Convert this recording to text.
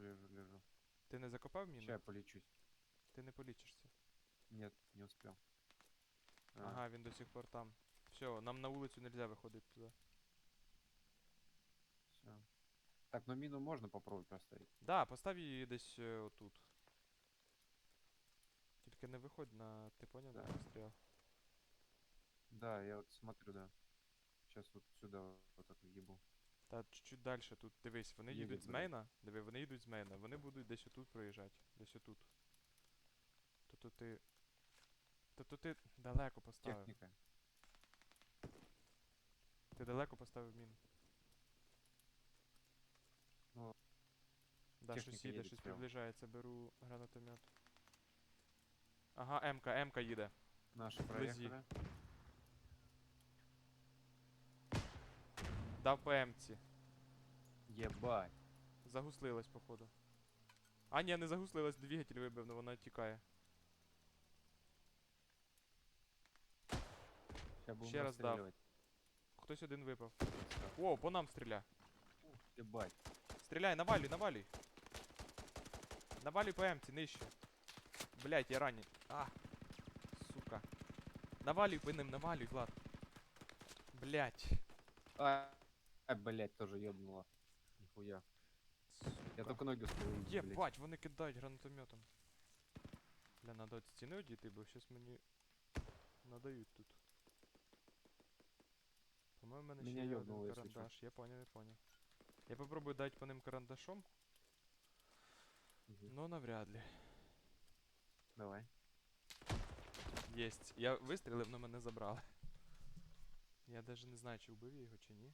лежу, лежу. Ти не закопав міну? Сейчас я полечусь. Ти не полічишся. Нет, не успел. А, Ага, він до сих пор там. Все, нам на вулицю нельзя виходити туди. всё. Так, ну мину можно попробовать поставить? Да, постав її десь е, отут. Тільки не виходь на. Ти поняв, Да. постріл. Да, я вот смотрю, да. Сейчас вот сюда вот так ебу. Та чуть-чуть далі тут. Дивись, вони Їдуть, їдуть з мейна. Диви, вони їдуть з мейна. Вони будуть десь отут проїжджати. Десь отут. Тобто ти. Тобто ти далеко поставив. Техника. Ти далеко поставив міну. Ну, Да, техніка щось їде, їде щось приближається, беру гранатомет. Ага, М-ка, М-ка їде. Вблизи. проехали. Дав по М-ці. Ебать. Загуслилась, походу. А, ні, не загуслилась, двигатель вибив, но вона тікає. Ще раз дав. Хтось один випав. О, по нам стріля. Ух, Ебать. Стріляй, навалюй, навалюй. Навалюй по М-ці, нижче. Блять, я ранен. А. Сука. Навалюй по ним, навалюй, Влад. Блять. А, а, блять, тоже ебнуло. Нихуя. Я только ноги успел. Єбать, вони кидають гранатометом. Бля, надо от стіни одійти, бо щось мені надають тут. По-моєму, мене ще Меня є ёбнуло, один если чё. карандаш. Я понял, я понял. Я попробую дати по ним карандашом, Мгм. но навряд ли. Давай. Єсть. Я вистрілив, но мене забрали. Я даже не знаю, чи вбив я його, чи ні.